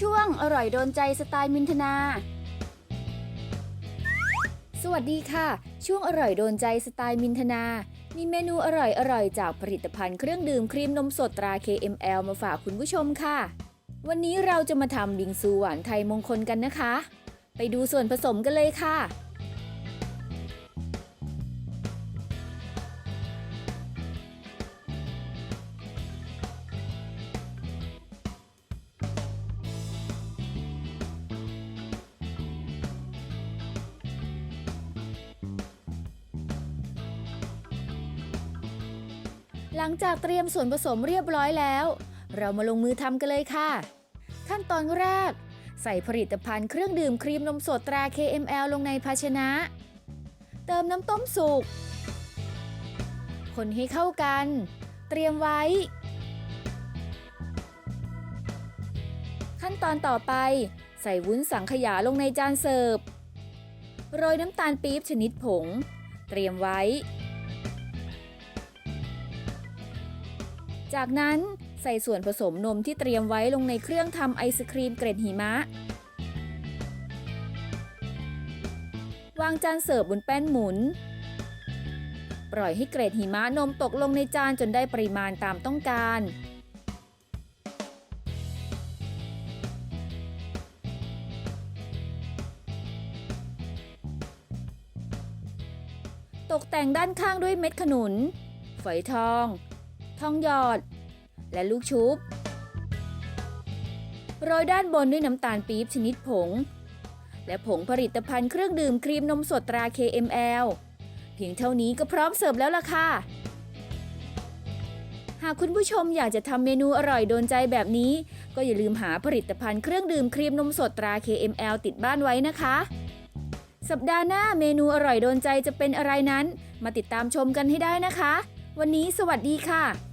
ช่วงอร่อยโดนใจสไตล์มินทนา สวัสดีค่ะ ช่วงอร่อยโดนใจสไตล์มินทนา มีเมนูอร่อยอร่อยๆจากผลิตภัณฑ์เครื่องดื่มครีมนมสดตรา KML มาฝากคุณผู้ชมค่ะ วันนี้เราจะมาทำบิงซูหวานไทยมงคลกันนะคะ ไปดูส่วนผสมกันเลยค่ะ หลังจากเตรียมส่วนผสมเรียบร้อยแล้ว เรามาลงมือทำกันเลยค่ะ ขั้นตอนแรก ใส่ผลิตภัณฑ์เครื่องดื่มครีมนมสดตรา KML ลงในภาชนะ เติมน้ำต้มสุก คนให้เข้ากัน เตรียมไว้ ขั้นตอนต่อไป ใส่วุ้นสังขยาลงในจานเสิร์ฟ โรยน้ำตาลปี๊บชนิดผง เตรียมไว้ จากนั้นใส่ส่วนผสมนมที่เตรียมไว้ลงในเครื่องทำไอศครีมเกล็ดหิมะ วางจานเสิร์ฟบนแป้นหมุน ปล่อยให้เกล็ดหิมะนมตกลงในจานจนได้ปริมาณตามต้องการ ตกแต่งด้านข้างด้วยเม็ดขนุน ฝอยทอง ทองหยอด และลูกชุบ โรยด้านบนด้วยน้ำตาลปี๊บชนิดผง และผงผลิตภัณฑ์เครื่องดื่มครีมนมสดตรา KML เพียงเท่านี้ก็พร้อมเสิร์ฟแล้วล่ะค่ะ หากคุณผู้ชมอยากจะทำเมนูอร่อยโดนใจแบบนี้ ก็อย่าลืมหาผลิตภัณฑ์เครื่องดื่มครีมนมสดตรา KML ติดบ้านไว้นะคะ สัปดาห์หน้าเมนูอร่อยโดนใจจะเป็นอะไรนั้น มาติดตามชมกันให้ได้นะคะ วันนี้สวัสดีค่ะ